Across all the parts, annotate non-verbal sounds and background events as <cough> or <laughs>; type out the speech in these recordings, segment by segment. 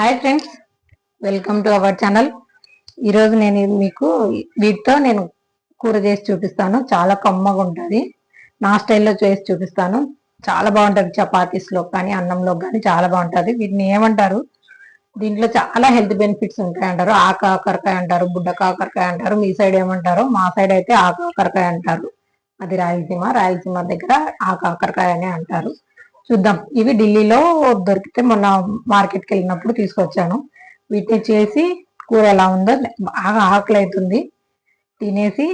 Hi friends welcome to our channel ఈరోజు నేను మీకు వీటితో నేను కూర చేసి చూపిస్తాను. చాలా కమ్మగా ఉంటుంది. నా స్టైల్లో చేసి చూపిస్తాను. చాలా బాగుంటుంది చపాతీస్లో కానీ అన్నంలో కానీ చాలా బాగుంటుంది. వీటిని ఏమంటారు? దీంట్లో చాలా హెల్త్ బెనిఫిట్స్ ఉంటాయి అంటారు ఆకాకరకాయ అంటారు బుడ్డ కాకరకాయ అంటారు. మీ సైడ్ ఏమంటారు? మా సైడ్ అయితే ఆకాకరకాయ అంటారు. అది రాయలసీమ రాయలసీమ దగ్గర ఆకాకరకాయ అని అంటారు. చూద్దాం. ఇవి ఢిల్లీలో దొరికితే మొన్న మార్కెట్కి వెళ్ళినప్పుడు తీసుకొచ్చాను. వీటిని చేసి కూర ఎలా ఉందో బాగా ఆకలి అవుతుంది. తినేసి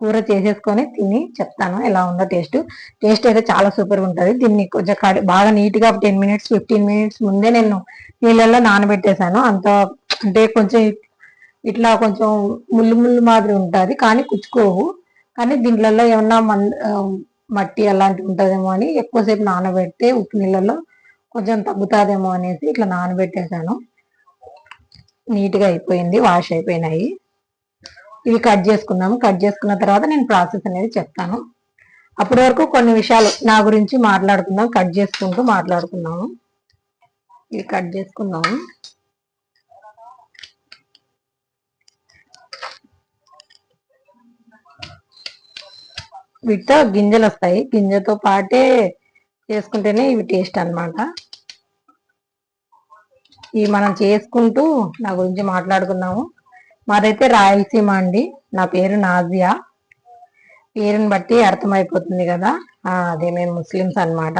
కూర చేసేసుకొని తిని చెప్తాను ఎలా ఉందో టేస్ట్. టేస్ట్ అయితే చాలా సూపర్ ఉంటుంది. దీన్ని కొంచెం కడి బాగా నీట్గా టెన్ మినిట్స్ ఫిఫ్టీన్ మినిట్స్ ముందే నేను నీళ్ళల్లో నానబెట్టేశాను. అంత అంటే కొంచెం ఇట్లా కొంచెం ముళ్ళు ముళ్ళు మాదిరి ఉంటుంది. కానీ కుచ్చుకోవు. కానీ దీంట్లలో ఏమన్నా మన్ మట్టి అలాంటివి ఉంటుందేమో అని ఎక్కువసేపు నానబెడితే ఉప్పు నీళ్ళలో కొంచెం తగ్గుతుందేమో అనేసి ఇట్లా నానబెట్టేశాను. నీట్గా అయిపోయింది వాష్ అయిపోయినాయి. ఇవి కట్ చేసుకున్నాము కట్ చేసుకున్న తర్వాత నేను ప్రాసెస్ అనేది చెప్తాను. అప్పటి వరకు కొన్ని విషయాలు నా గురించి మాట్లాడుకుందాం కట్ చేసుకుంటూ మాట్లాడుకున్నాము ఇవి కట్ చేసుకున్నాము వీటితో గింజలు వస్తాయి గింజతో పాటే చేసుకుంటేనే ఇవి టేస్ట్ అనమాట ఇవి మనం చేసుకుంటూ నా గురించి మాట్లాడుకున్నాము మాదైతే రాయలసీమ అండి. నా పేరు నాజియా. పేరుని బట్టి అర్థమైపోతుంది కదా. అదే మేము ముస్లిమ్స్ అనమాట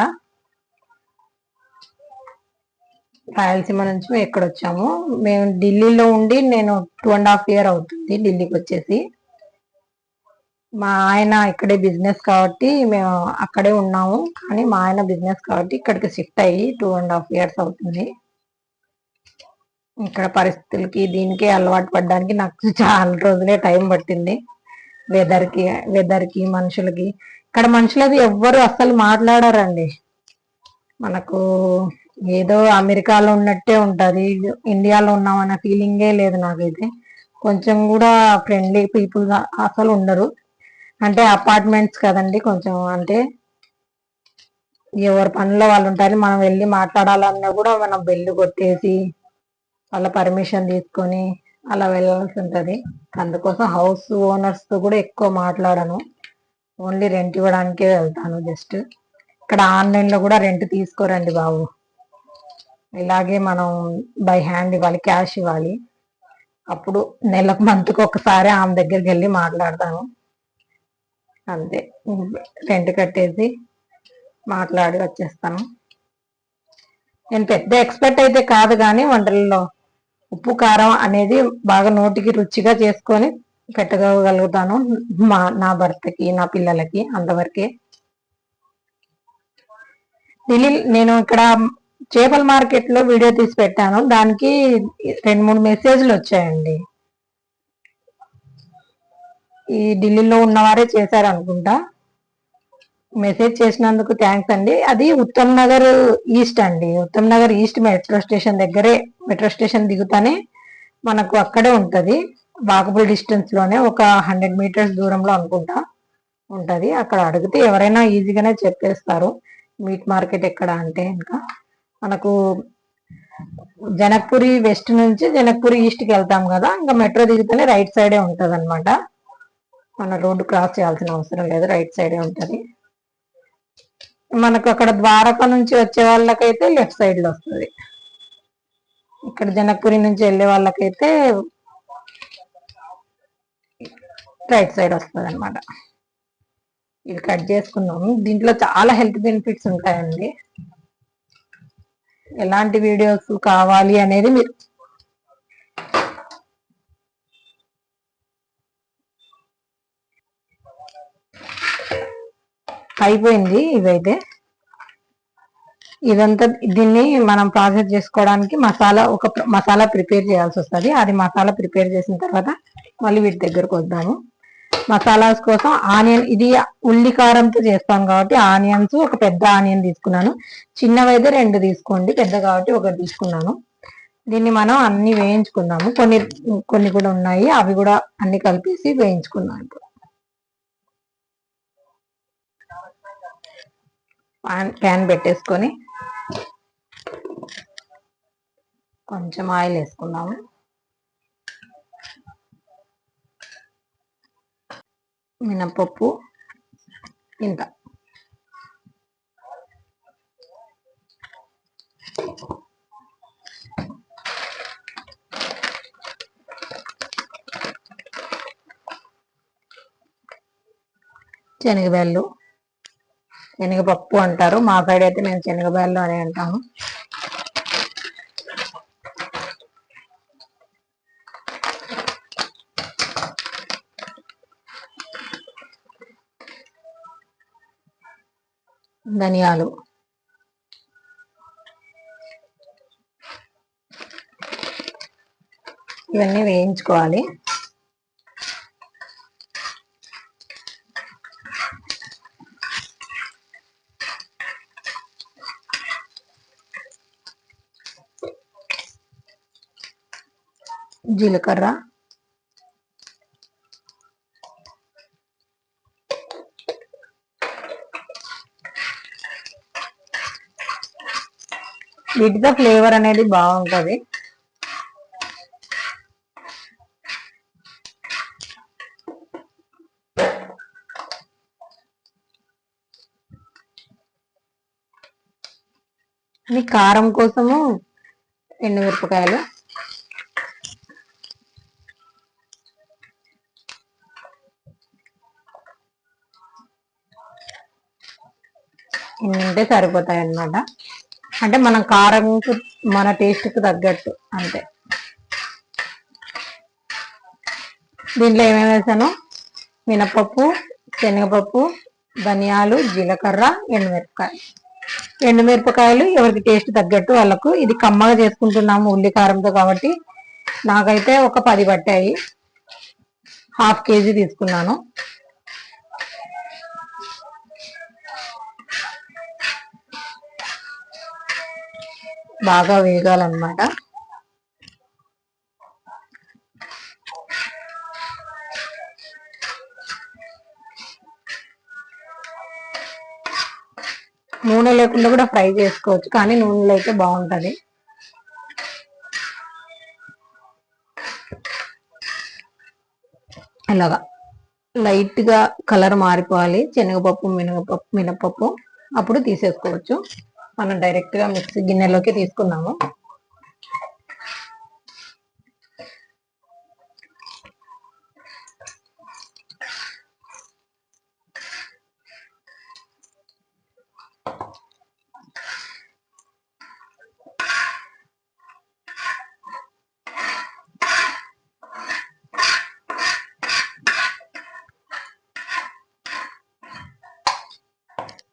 రాయలసీమ నుంచి మేము ఎక్కడ వచ్చాము మేము ఢిల్లీలో ఉండి నేను టూ అండ్ హాఫ్ ఇయర్ అవుతుంది ఢిల్లీకి వచ్చేసి. మా ఆయన ఇక్కడే బిజినెస్ కాబట్టి మేము అక్కడే ఉన్నాము. కానీ మా ఆయన బిజినెస్ కాబట్టి ఇక్కడికి షిఫ్ట్ అయ్యి టూ అండ్ హాఫ్ ఇయర్స్ అవుతుంది. ఇక్కడ పరిస్థితులకి దీనికి అలవాటు పడడానికి నాకు చాలా రోజులే టైం పట్టింది. వెదర్కి వెదర్కి మనుషులకి. ఇక్కడ మనుషులది ఎవ్వరు అస్సలు మాట్లాడారండి. మనకు ఏదో అమెరికాలో ఉన్నట్టే ఉంటుంది. ఇండియాలో ఉన్నామన్న ఫీలింగే లేదు నాకైతే. కొంచెం కూడా ఫ్రెండ్లీ పీపుల్ అసలు ఉండరు. అంటే అపార్ట్మెంట్స్ కదండి కొంచెం అంటే ఎవరి పనిలో వాళ్ళు ఉంటారు మనం వెళ్ళి మాట్లాడాలన్నా కూడా మనం బెల్లు కొట్టేసి వాళ్ళ పర్మిషన్ తీసుకొని అలా వెళ్ళాల్సి ఉంటుంది. అందుకోసం హౌస్ ఓనర్స్తో కూడా ఎక్కువ మాట్లాడను. ఓన్లీ రెంట్ ఇవ్వడానికే వెళ్తాను జస్ట్ ఇక్కడ ఆన్లైన్లో కూడా రెంట్ తీసుకోరండి బాబు. ఇలాగే మనం బై హ్యాండ్ ఇవ్వాలి క్యాష్ ఇవ్వాలి. అప్పుడు నెలకు మంత్కి ఒకసారి ఆమె దగ్గరికి వెళ్ళి మాట్లాడతాను. అంతే. రెంట్ కట్టేసి మాట్లాడి వచ్చేస్తాను. నేను పెద్ద ఎక్స్పర్ట్ అయితే కాదు కానీ వంటలలో ఉప్పు కారం అనేది బాగా నోటికి రుచిగా చేసుకొని పెట్టగలుగుతాను. మా నా భర్తకి నా పిల్లలకి అంతవరకే. ఢిల్లీ నేను ఇక్కడ చేపల మార్కెట్లో వీడియో తీసి పెట్టాను. దానికి రెండు మూడు మెసేజ్లు వచ్చాయండి. ఈ ఢిల్లీలో ఉన్నవారే చేశారు అనుకుంటా మెసేజ్ చేసినందుకు థ్యాంక్స్ అండి. అది ఉత్తమ్ నగర్ ఈస్ట్ అండి. Uttam Nagar east metro station దగ్గరే మెట్రో స్టేషన్ దిగుతానే మనకు అక్కడే ఉంటుంది. వాకబుల్ డిస్టెన్స్లోనే ఒక హండ్రెడ్ మీటర్స్ దూరంలో అనుకుంటా ఉంటుంది. అక్కడ అడిగితే ఎవరైనా ఈజీగానే చెప్పేస్తారు. మీట్ మార్కెట్ ఎక్కడ అంటే ఇంకా మనకు జనక్పురి వెస్ట్ నుంచి జనక్పురి ఈస్ట్కి వెళ్తాం కదా ఇంకా మెట్రో దిగితేనే రైట్ సైడే ఉంటుంది అనమాట మన రోడ్డు క్రాస్ చేయాల్సిన అవసరం లేదు రైట్ సైడే ఉంటుంది. మనకు అక్కడ ద్వారకా నుంచి వచ్చే వాళ్ళకైతే లెఫ్ట్ సైడ్లో వస్తుంది. ఇక్కడ జనక్పురి నుంచి వెళ్ళే వాళ్ళకైతే రైట్ సైడ్ వస్తుంది అనమాట ఇది కట్ చేసుకున్నాము. దీంట్లో చాలా హెల్త్ బెనిఫిట్స్ ఉంటాయండి. ఎలాంటి వీడియోస్ కావాలి అనేది మీరు అయిపోయింది ఇదైతే ఇదంతా దీన్ని మనం ప్రాసెస్ చేసుకోవడానికి మసాలా ఒక మసాలా ప్రిపేర్ చేయాల్సి వస్తుంది. అది మసాలా ప్రిపేర్ చేసిన తర్వాత మళ్ళీ వీటి దగ్గరకు వద్దాము. మసాలాస్ కోసం ఆనియన్ ఇది ఉల్లి కారంతో చేస్తాం కాబట్టి ఆనియన్స్ ఒక పెద్ద ఆనియన్ తీసుకున్నాను. చిన్నవైతే రెండు తీసుకోండి పెద్ద కాబట్టి ఒకటి తీసుకున్నాను. దీన్ని మనం అన్ని వేయించుకుందాము. కొన్ని కొన్ని కూడా ఉన్నాయి అవి కూడా అన్ని కలిపేసి వేయించుకుందాం ఇప్పుడు ప్యాన్ పెట్టేసుకొని కొంచెం ఆయిల్ వేసుకున్నాము మినపప్పు ఇంత. శనగబెల్లు శనగపప్పు అంటారు. మా సైడ్ అయితే మేము శనగబాయలు అని అంటాము. ధనియాలు. ఇవన్నీ వేయించుకోవాలి. జీలకర్ర వీటితో ఫ్లేవర్ అనేది బాగుంటుంది. కారం కోసము ఎండుమిరపకాయలు. ఉంటే సరిపోతాయి అన్నమాట అంటే మనం కారం మన టేస్ట్కి తగ్గట్టు అంతే. దీంట్లో ఏమేమి వేసాను? మినపప్పు శనగపప్పు ధనియాలు జీలకర్ర ఎండుమిరపకాయ ఎండుమిరపకాయలు ఎవరికి టేస్ట్ తగ్గట్టు వాళ్ళకు ఇది కమ్మగా చేసుకుంటున్నాము ఉల్లి కారంతో కాబట్టి నాకైతే ఒక పది పట్టాయి. హాఫ్ కేజీ తీసుకున్నాను. బాగా వేగాలన్నమాట. నూనె లేకుండా కూడా ఫ్రై చేసుకోవచ్చు కానీ నూనెలో అయితే బాగుంటది. ఇలాగా లైట్గా కలర్ మారిపోవాలి శనగపప్పు మినగపప్పు మినపప్పు అప్పుడు తీసేసుకోవచ్చు. మనం డైరెక్ట్గా మిక్సీ గిన్నెలోకి తీసుకున్నాము.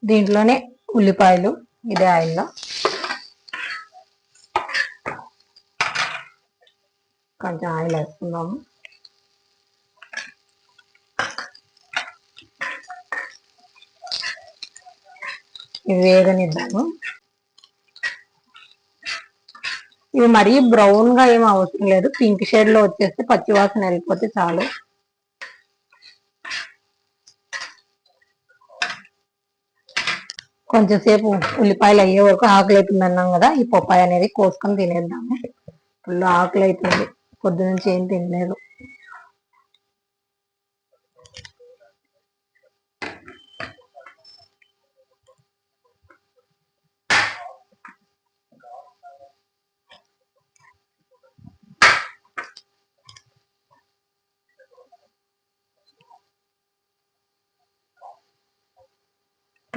దీంట్లోనే ఉల్లిపాయలు ఇదే ఆయిల్లో. కొంచెం ఆయిల్ వేసుకుందాము. ఇవి వేగనిద్దాము. ఇవి మరీ బ్రౌన్గా ఏం అవసరం లేదు. పింక్ షేడ్లో వచ్చేస్తే పచ్చివాసన వెళ్ళిపోతే చాలు. కొంచెం సేపు ఉల్లిపాయలు అయ్యే వరకు ఆకలి అవుతుంది అన్నాం కదా ఈ పప్పాయి అనేది కోసుకొని తినేద్దాము. ఫుల్ ఆకలి అయిపోయింది పొద్దు నుంచి ఏం తినలేదు.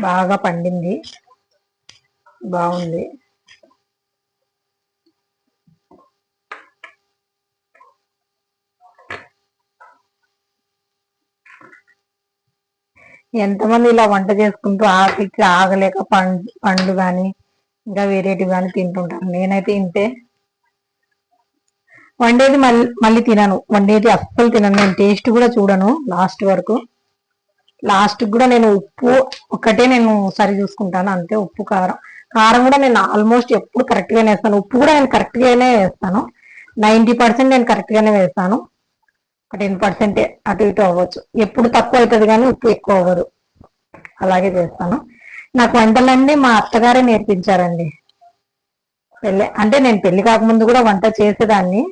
బాగా పండింది. బాగుంది. ఎంతమంది ఇలా వంట చేసుకుంటూ ఆకలికి ఆగలేక పండు పండ్లు కానీ ఇంకా వేరేటివి కానీ తింటుంటారు. నేనైతే ఇంతే. వండేది మళ్ళీ మళ్ళీ తినను. వండేది అస్సలు తినను. నేను టేస్ట్ కూడా చూడను లాస్ట్ వరకు. లాస్ట్ కూడా నేను ఉప్పు ఒకటే నేను సరి చూసుకుంటాను అంతే ఉప్పు కారం. కారం కూడా నేను ఆల్మోస్ట్ ఎప్పుడు కరెక్ట్ గానే వేస్తాను. ఉప్పు కూడా నేను కరెక్ట్ గానే వేస్తాను. నైన్టీ పర్సెంట్ నేను కరెక్ట్ గానే వేస్తాను. ఒక టెన్ పర్సెంట్ అటు ఇటు అవ్వచ్చు. ఎప్పుడు తక్కువ అవుతుంది కానీ ఉప్పు ఎక్కువ అవ్వదు. అలాగే చేస్తాను. నాకు వంటలన్నీ మా అత్తగారే నేర్పించారండి. పెళ్ళి అంటే నేను పెళ్ళి కాకముందు కూడా వంట చేసేదాన్ని.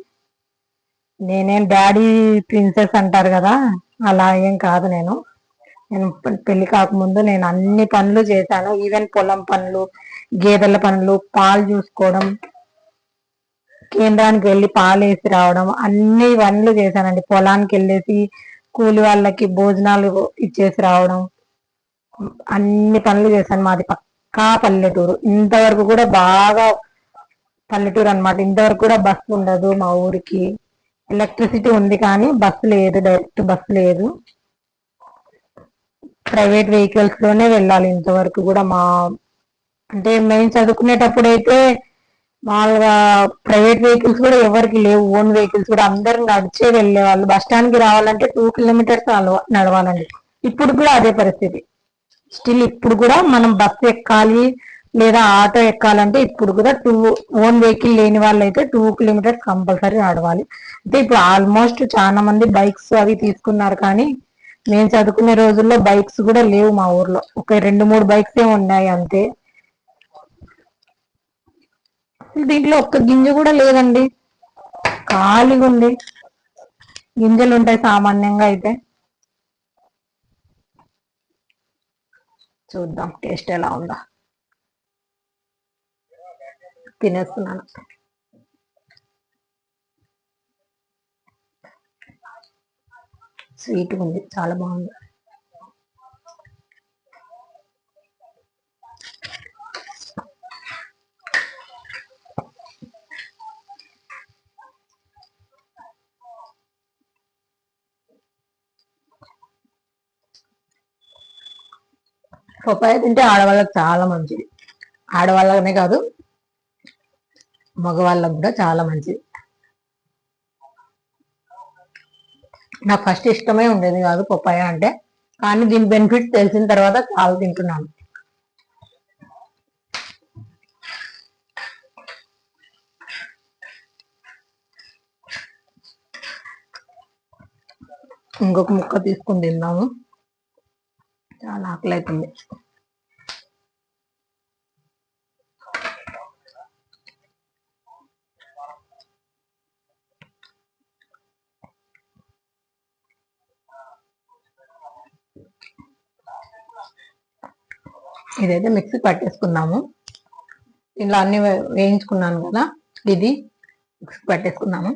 నేనేం డాడీ ప్రిన్సెస్ అంటారు కదా అలా ఏం కాదు నేను. నేను పెళ్ళి కాకముందు నేను అన్ని పనులు చేశాను. ఈవెన్ పొలం పనులు గేదెల పనులు పాలు చూసుకోవడం కేంద్రానికి వెళ్ళి పాలు వేసి రావడం అన్ని పనులు చేశానండి. పొలానికి వెళ్ళేసి కూలి వాళ్ళకి భోజనాలు ఇచ్చేసి రావడం అన్ని పనులు చేశాను. మాది పక్కా పల్లెటూరు. ఇంతవరకు కూడా బాగా పల్లెటూరు అన్నమాట. ఇంతవరకు కూడా బస్సు ఉండదు మా ఊరికి. ఎలక్ట్రిసిటీ ఉంది కానీ బస్సు లేదు డైరెక్ట్ బస్సు లేదు. ప్రైవేట్ వెహికల్స్లోనే వెళ్ళాలి ఇంతవరకు కూడా మా అంటే మేము చదువుకునేటప్పుడు అయితే మామూలుగా ప్రైవేట్ వెహికల్స్ కూడా ఎవరికి లేవు ఓన్ వెహికల్స్ కూడా అందరు నడిచే వెళ్ళేవాళ్ళు. బస్ స్టాండ్కి రావాలంటే టూ కిలోమీటర్స్ నడవాలండి. ఇప్పుడు కూడా అదే పరిస్థితి. స్టిల్ ఇప్పుడు కూడా మనం బస్సు ఎక్కాలి లేదా ఆటో ఎక్కాలంటే ఇప్పుడు కూడా టూ ఓన్ వెహికల్ లేని వాళ్ళు అయితే టూ కిలోమీటర్స్ కంపల్సరీ నడవాలి. అంటే ఇప్పుడు ఆల్మోస్ట్ చాలా మంది బైక్స్ అవి తీసుకున్నారు కానీ మేము చదువుకునే రోజుల్లో బైక్స్ కూడా లేవు మా ఊర్లో. ఒక రెండు మూడు బైక్స్ ఏ ఉన్నాయి అంతే. దీంట్లో ఒక్క గింజ కూడా లేదండి. ఖాళీగా ఉంది. గింజలు ఉంటాయి సామాన్యంగా అయితే. చూద్దాం టేస్ట్ ఎలా ఉందా. తినేస్తున్నాను. స్వీట్ ఉంది. చాలా బాగుంది. పప్పాయ తింటే ఆడవాళ్ళకి చాలా మంచిది. ఆడవాళ్ళనే కాదు మగవాళ్ళకు కూడా చాలా మంచిది. నాకు ఫస్ట్ ఇష్టమే ఉండేది కాదు పప్పాయ అంటే. కానీ దీని బెనిఫిట్స్ తెలిసిన తర్వాత చాలా తింటున్నాను. ఇంకొక ముక్క తీసుకుని తిందాము. చాలా ఆకలి అవుతుంది ఇదైతే మిక్సీ పట్టేసుకుందాము ఇలా అన్ని వేయించుకున్నాను కదా ఇది మిక్సీ పట్టేసుకుందాము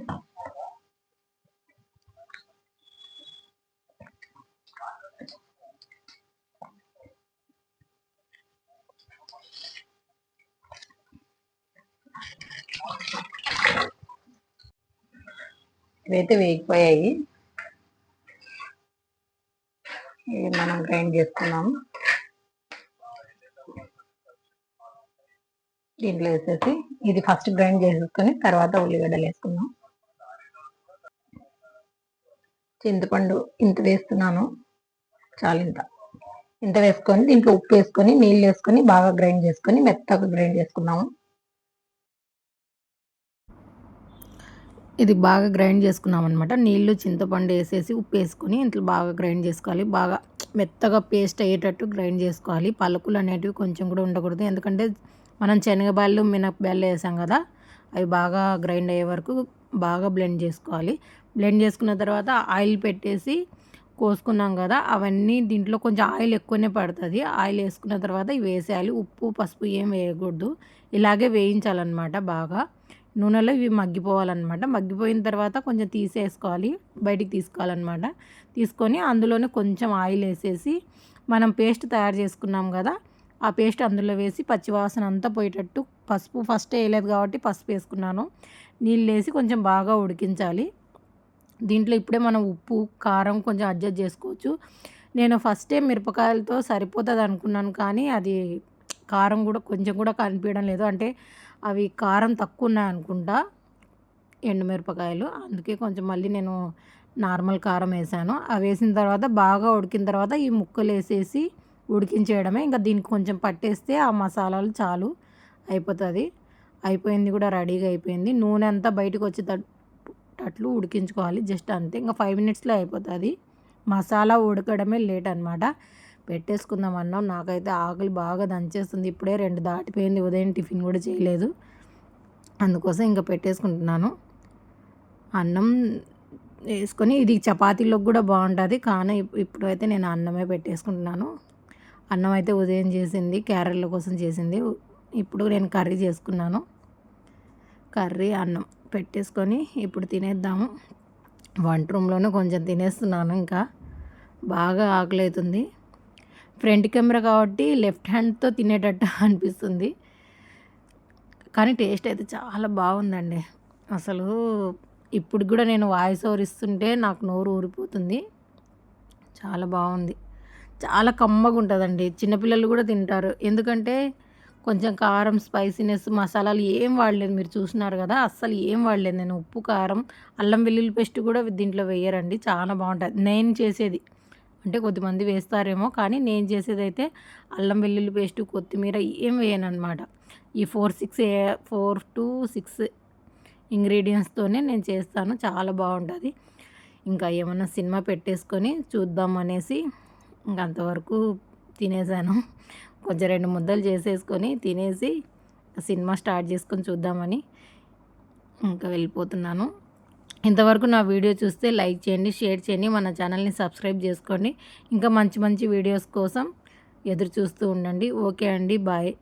ఇవైతే వేగిపోయాయి. ఇవి మనం గ్రైండ్ చేసుకున్నాము. దీంట్లో వేసేసి ఇది ఫస్ట్ గ్రైండ్ చేసేసుకొని తర్వాత ఉల్లిగడ్డలు వేసుకుందాం. చింతపండు ఇంత వేస్తున్నాను. చాలు ఇంత. ఇంత వేసుకొని దీంట్లో ఉప్పు వేసుకొని నీళ్ళు వేసుకొని బాగా గ్రైండ్ చేసుకొని మెత్తగా గ్రైండ్ చేసుకున్నాము ఇది బాగా గ్రైండ్ చేసుకున్నాం అనమాట నీళ్ళు చింతపండు వేసేసి ఉప్పు వేసుకొని ఇంట్లో బాగా గ్రైండ్ చేసుకోవాలి. బాగా మెత్తగా పేస్ట్ అయ్యేటట్టు గ్రైండ్ చేసుకోవాలి. పలుకులు అనేటివి కొంచెం కూడా ఉండకూడదు. ఎందుకంటే మనం శనగబాళ్ళు మినపబాళ్ళు వేసాం కదా అవి బాగా గ్రైండ్ అయ్యే వరకు బాగా బ్లెండ్ చేసుకోవాలి. బ్లెండ్ చేసుకున్న తర్వాత ఆయిల్ పెట్టేసి కోసుకున్నాం కదా అవన్నీ దీంట్లో కొంచెం ఆయిల్ ఎక్కువనే పడుతుంది. ఆయిల్ వేసుకున్న తర్వాత ఇవి వేసేయాలి. ఉప్పు పసుపు ఏం వేయకూడదు. ఇలాగే వేయించాలన్నమాట బాగా. నూనెలో ఇవి మగ్గిపోవాలన్నమాట. మగ్గిపోయిన తర్వాత కొంచెం తీసేసుకోవాలి. బయటికి తీసుకోవాలన్నమాట. తీసుకొని అందులోనే కొంచెం ఆయిల్ వేసేసి మనం పేస్ట్ తయారు చేసుకున్నాం కదా ఆ పేస్ట్ అందులో వేసి పచ్చివాసన అంతా పోయేటట్టు పసుపు ఫస్ట్ వేయలేదు కాబట్టి పసుపు వేసుకున్నాను. నీళ్ళు వేసి కొంచెం బాగా ఉడికించాలి. దీంట్లో ఇప్పుడే మనం ఉప్పు కారం కొంచెం అడ్జస్ట్ చేసుకోవచ్చు. నేను ఫస్టే మిరపకాయలతో సరిపోతుంది అనుకున్నాను కానీ అది కారం కూడా కొంచెం కూడా కనిపించడం లేదు. అంటే అవి కారం తక్కువ ఉన్నాయి అనుకుంటా ఎండుమిరపకాయలు అందుకే కొంచెం మళ్ళీ నేను నార్మల్ కారం వేసాను. అవి వేసిన తర్వాత బాగా ఉడికిన తర్వాత ఈ ముక్కలు వేసేసి ఉడికించేయడమే. ఇంకా దీనికి కొంచెం పట్టేస్తే ఆ మసాలాలు చాలు. అయిపోతుంది. అయిపోయింది కూడా రెడీగా అయిపోయింది. నూనె అంతా బయటకు వచ్చేటట్లు ఉడికించుకోవాలి. జస్ట్ అంతే. ఇంకా ఫైవ్ మినిట్స్లో అయిపోతుంది. మసాలా ఉడకడమే లేట్ అనమాట పెట్టేసుకుందాం అన్నాం. నాకైతే ఆకలి బాగా దంచేస్తుంది. ఇప్పుడే రెండు దాటిపోయింది. ఉదయం టిఫిన్ కూడా చేయలేదు. అందుకోసం ఇంకా పెట్టేసుకుంటున్నాను. అన్నం వేసుకొని ఇది చపాతీలోకి కూడా బాగుంటుంది. కానీ ఇప్పుడైతే నేను అన్నమే పెట్టేసుకుంటున్నాను. అన్నం అయితే ఉదయం చేసింది క్యారెట్ల కోసం చేసింది. ఇప్పుడు నేను కర్రీ చేసుకున్నాను. కర్రీ అన్నం పెట్టేసుకొని ఇప్పుడు తినేద్దాము. వంట రూమ్లోనే కొంచెం తినేస్తున్నాను ఇంకా. బాగా ఆకలి అవుతుంది ఫ్రంట్ కెమెరా కాబట్టి లెఫ్ట్ హ్యాండ్తో తినేటట్టు <laughs> అనిపిస్తుంది. కానీ టేస్ట్ అయితే చాలా బాగుందండి. అసలు ఇప్పుడు కూడా నేను వాయిస్ ఓవర్ ఇస్తుంటే నాకు నోరు ఊరిపోతుంది. చాలా బాగుంది. చాలా కమ్మగా ఉంటుందండి. చిన్నపిల్లలు కూడా తింటారు. ఎందుకంటే కొంచెం కారం స్పైసీనెస్ మసాలాలు ఏం వాడలేదు. మీరు చూసినారు కదా అస్సలు ఏం వాడలేదు నేను. ఉప్పు కారం అల్లం వెల్లుల్లి పేస్ట్ కూడా దీంట్లో వేయరండి. చాలా బాగుంటుంది. నేను చేసేది. అంటే కొద్దిమంది వేస్తారేమో కానీ నేను చేసేది అయితే అల్లం వెల్లుల్లి పేస్ట్ కొత్తిమీర ఏం వేయను అనమాట ఈ four six four two six ఇంగ్రీడియంట్స్తోనే నేను చేస్తాను. చాలా బాగుంటుంది. ఇంకా ఏమన్నా సినిమా పెట్టేసుకొని చూద్దాం అనేసి అంతవరకు తినేసాను. కొంచెం రెండు ముద్దలు చేసేసుకొని తినేసి సినిమా స్టార్ట్ చేసుకొని చూద్దామని ఇంకా వెళ్ళిపోతున్నాను. ఇంతవరకు నా వీడియో చూస్తే లైక్ చేయండి షేర్ చేయండి మన ఛానల్ని సబ్స్క్రైబ్ చేసుకోండి. ఇంకా మంచి మంచి వీడియోస్ కోసం ఎదురు చూస్తూ ఉండండి. ఓకే అండి బాయ్.